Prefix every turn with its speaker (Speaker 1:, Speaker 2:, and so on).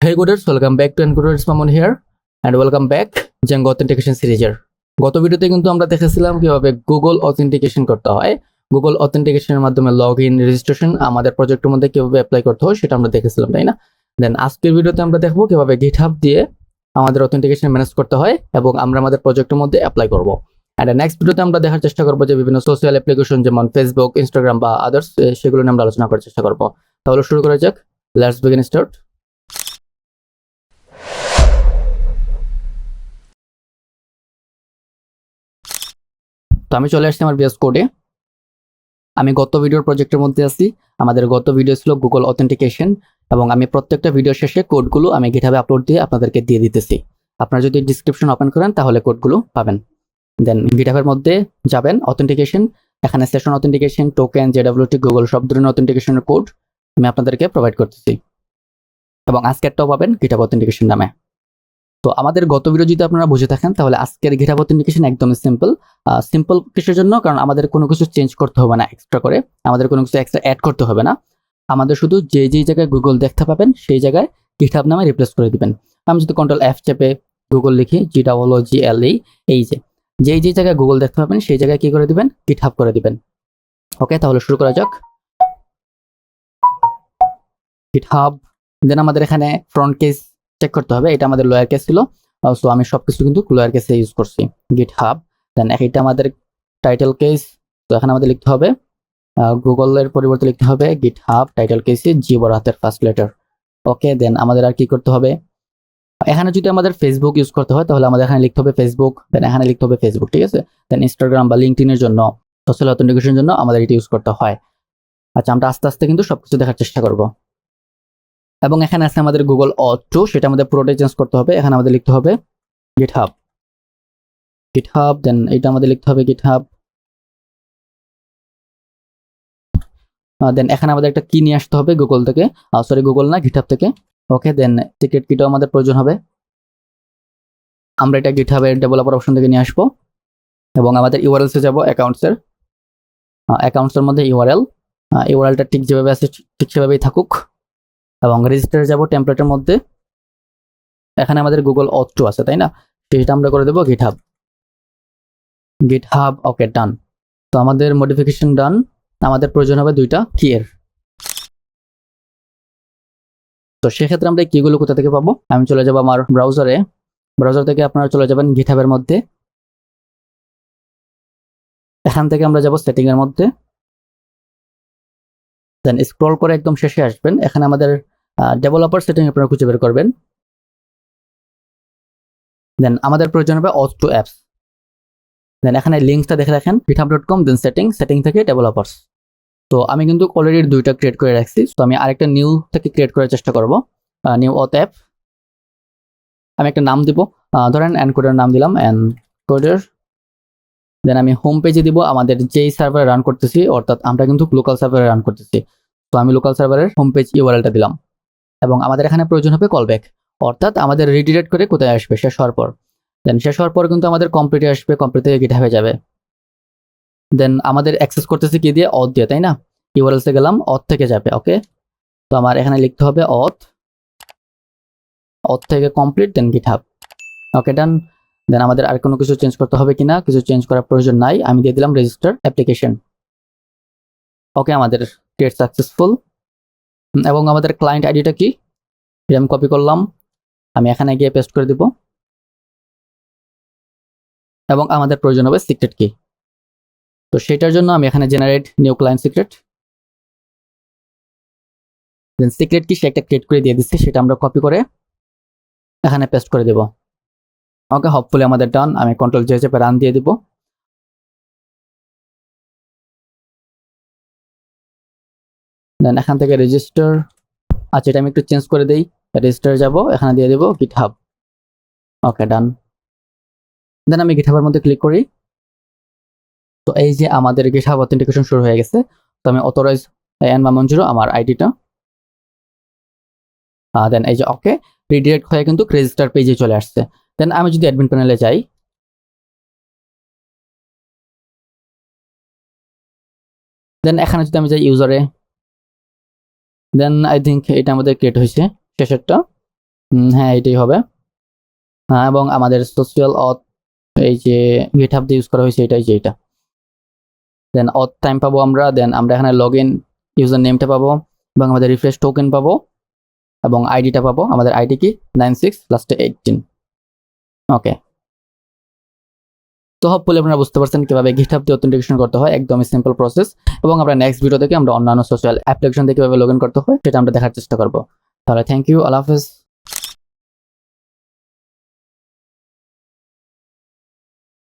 Speaker 1: Hey Coders, welcome back to Encoders Mamon here and welcome back Django Authentication সিরিজের গত ভিডিওতে কিন্তু আমরা দেখেছিলাম কীভাবে গুগল অথেন্টিকেশন করতে হয়। গুগল অথেন্টিকেশনের মাধ্যমে লগ ইন রেজিস্ট্রেশন আমাদের প্রজেক্টের মধ্যে কীভাবে অ্যাপ্লাই করতে হয় সেটা আমরা দেখেছিলাম তাই না? দেন আজকের ভিডিওতে আমরা দেখব কীভাবে গিটহাব দিয়ে আমাদের অথেন্টিকেশন ম্যানেজ করতে হয় এবং আমরা আমাদের প্রজেক্টের মধ্যে অ্যাপ্লাই করব। অ্যান্ড নেক্সট ভিডিওতে আমরা দেখার চেষ্টা করব যে বিভিন্ন সোশ্যাল অ্যাপ্লিকেশন যেমন ফেসবুক ইনস্টাগ্রাম বা আদার্স সেগুলো নিয়ে আমরা আলোচনা করার চেষ্টা করব। তাহলে শুরু করা যাক লেটস বিগিন স্টার্ট তো আমি চলে আসছি আমার বিএস কোডে আমি গত ভিডিওর প্রজেক্টের মধ্যে আছি। আমাদের গত ভিডিও ছিল গুগল অথেন্টিকেশন এবং আমি প্রত্যেকটা ভিডিও শেষে কোডগুলো আমি গিটহাবে আপলোড দিয়ে আপনাদেরকে দিয়ে দিতেছি। আপনারা যদি ডিসক্রিপশন ওপেন করেন তাহলে কোডগুলো পাবেন। দেন গিটহাবের মধ্যে যাবেন অথেন্টিকেশন এখানে session authentication token JWT Google সব ধরনের অথেন্টিকেশনের কোড আমি আপনাদেরকে প্রোভাইড করতেছি। এবং আজকেরটাও পাবেন গিটহাব অথেন্টিকেশন নামে। তো আমাদের গত ভিডিও যদি আপনারা বুঝে থাকেন, তাহলে আজকের গিটহাব অথেন্টিকেশন একদমই সিম্পল সিম্পল কিসের জন্য? কারণ আমাদের কোনো কিছু চেঞ্জ করতে হবে না এক্সট্রা করে, আমাদের কোনো কিছু এক্সট্রা অ্যাড করতে হবে না। আমাদের শুধু যে যেই জায়গায় গুগল দেখতে পাবেন, সেই জায়গায় গিটহাব নামে রিপ্লেস করে দিবেন। আমি যদি কন্ট্রোল এফ চেপে গুগল লিখি জি ডাবল জি এল ই এই যে যেই যেই জায়গায় গুগল দেখতে পাবেন, সেই জায়গায় কি করে দিবেন? গিটহাব করে দিবেন। ওকে তাহলে শুরু করা যাক। গিটহাব দেন আমাদের এখানে ফ্রন্ট কেস চেক করতে হবে। এটা আমাদের লোয়ার কেস ছিল। সো আমি সবকিছু কিন্তু লোয়ার কেসে ইউজ করছি। গিটহাব দেন এটা আমাদের টাইটেল কেস তো এখানে আমাদের লিখতে হবে। গুগলের পরিবর্তে লিখতে হবে গিট হাব টাইটেল কেসে জি বড় হাতের ফার্স্ট লেটার ওকে দেন আমাদের আর কি করতে হবে? এখানে যদি আমাদের ফেসবুক ইউজ করতে হয়, তাহলে আমাদের এখানে লিখতে হবে ফেসবুক দেন এখানে লিখতে হবে ফেসবুক ঠিক আছে? দেন ইনস্টাগ্রাম বা লিঙ্কটিনের জন্য সোশ্যাল অথেন্টিকেশনের জন্য আমাদের এটা ইউজ করতে হয়। আচ্ছা আমরা আস্তে আস্তে কিন্তু সবকিছু দেখার চেষ্টা করব। এবং এখানে আছে আমাদের গুগল অটো সেটা আমাদের পুরোটাই চেঞ্জ করতে হবে। এখানে আমাদের লিখতে হবে গিট হাব গিট হাব দেন এটা আমাদের লিখতে হবে গিট হাব দেন এখানে আমাদের একটা কি নিয়ে আসতে হবে গুগল থেকে। সরি গুগল না, GitHub থেকে। ওকে দেন টিকিট কিটাও আমাদের প্রয়োজন হবে। আমরা এটা গিট গিটহাবের ডেভেলপার অপশন থেকে নিয়ে আসব। এবং আমাদের ইউআরএলসে যাব অ্যাকাউন্টসের অ্যাকাউন্টসের মধ্যে ইউআরএল ইউআরএলটা ঠিক যেভাবে আছে, ঠিক সেভাবেই থাকুক। এবং রেজিস্টার যাব টেমপ্লেটের মধ্যে। এখানে আমাদের গুগল অথ আছে, তাই না? সেটা আমরা করে দেবো গিট হাব ওকে ডান তো আমাদের মডিফিকেশন ডান আমাদের প্রয়োজন হবে দুইটা কিয়ের তো সেক্ষেত্রে আমরা কিগুলো কোথা থেকে পাবো? আমি চলে যাব আমার ব্রাউজারে ব্রাউজার থেকে আপনারা চলে যাবেন গিটহাবের মধ্যে। এখান থেকে আমরা যাব সেটিংয়ের মধ্যে। দেন স্ক্রল করে একদম শেষে আসবেন। এখানে আমাদের ডেভেলপার সেটিং আপনারা খুঁজে বের করবেন। দেন আমাদের প্রয়োজন হবে অথ টু অ্যাপস দেন এখানে লিঙ্কটা দেখে রাখেন GitHub dot com then setting setting থেকে ডেভেলপার্স তো আমি কিন্তু অলরেডি দুইটা ক্রিয়েট করে রাখছি, তো আমি আরেকটা নিউ থেকে ক্রিয়েট করার চেষ্টা করব। নিউ অথ অ্যাপ আমি একটা নাম দিব। ধরেন অ্যানকোডের নাম দিলাম অ্যানকোডের দেন আমি হোম পেজে দিব, আমাদের যেই সার্ভারে রান করতেছি, অর্থাৎ আমরা কিন্তু লোকাল সার্ভারে রান করতেছি। তো আমি লোকাল সার্ভারের হোম পেজ ইউআরএলটা দিলাম। এবং আমাদের এখানে প্রয়োজন হবে কলব্যাক অর্থাৎ আমাদের রিডিরেক্ট করে কোথায় আসবে? শেষ হওয়ার পর। দেন শেষ হওয়ার পর কিন্তু আমাদের কমপ্লিটে আসবে কমপ্লিট থেকে গিট হয়ে যাবে। দেন আমাদের অ্যাক্সেস করতেছে কি দিয়ে? অথ দিয়ে, তাই না? ইউআরএলসে গেলাম অথ থেকে যাবে ওকে তো আমার এখানে লিখতে হবে অথ অথ থেকে কমপ্লিট দেন গিট হাব ওকে ডান দেন আমাদের আর কোনো কিছু চেঞ্জ করতে হবে কিনা? কিছু চেঞ্জ করার প্রয়োজন নাই। আমি দিয়ে দিলাম রেজিস্টার অ্যাপ্লিকেশন ওকে আমাদের ক্রিয়েট সাকসেসফুল এবং আমাদের ক্লায়েন্ট আইডিটা কি? এটা আমি কপি করলাম, আমি এখানে গিয়ে পেস্ট করে দিব। এবং আমাদের প্রয়োজন হবে সিক্রেট কি তো সেটার জন্য আমি এখানে generate new client secret then secret কি সে একটা ক্রিয়েট করে দিয়ে দিচ্ছে, সেটা আমরা কপি করে এখানে পেস্ট করে দেব। ওকে হপফুলি আমাদের ডান আমি কন্ট্রোল জে চেপে রান দিয়ে দিব। দেন এখান থেকে রেজিস্টার আচ্ছা এটা আমি একটু চেঞ্জ করে দেই। রেজিস্টার যাব, এখানে দিয়ে দেবো গিট হাব ওকে ডান দেন আমি গিটহাবের মধ্যে ক্লিক করি। তো এই যে আমাদের গিটহাব অথেন্টিকেশন শুরু হয়ে গেছে, তো আমি অথরাইজ এন মামন জিরো আমার আইডিটা দেন এই যে ওকে রিডিরেক্ট হয়ে কিন্তু রেজিস্টার পেজে চলে আসছে। দেন আমি যদি অ্যাডমিন প্যানেলে যাই দেন এখানে যদি আমি যাই ইউজারে দেন আই থিঙ্ক এটা আমাদের ক্রিয়েট হয়েছে, শেষেরটা। হ্যাঁ এটাই হবে। হ্যাঁ এবং আমাদের সোশ্যাল অথ এই যে গেট হাব ইউজ করা হয়েছে, এটাই যে এটা। দেন অথ টাইম পাবো আমরা দেন আমরা এখানে লগ ইন ইউজার নেমটা পাবো, এবং আমাদের রিফ্রেশ টোকেন পাবো, এবং আইডিটা পাবো। আমাদের আইডি কি? নাইন সিক্স লাস্টে এইটিন ওকে তো হপফুলি আপনারা বুঝতে পারছেন কীভাবে গিটহাব দিয়ে অথেন্টিকেশন করতে হয়, একদমই সিম্পল প্রসেস এবং আমরা নেক্সট ভিডিও থেকে আমরা অন্যান্য সোশ্যাল অ্যাপ্লিকেশন দিয়ে কীভাবে লগ ইন করতে হয়, সেটা আমরা দেখার চেষ্টা করব। তাহলে থ্যাংক ইউ আল্লাহ হাফেজ।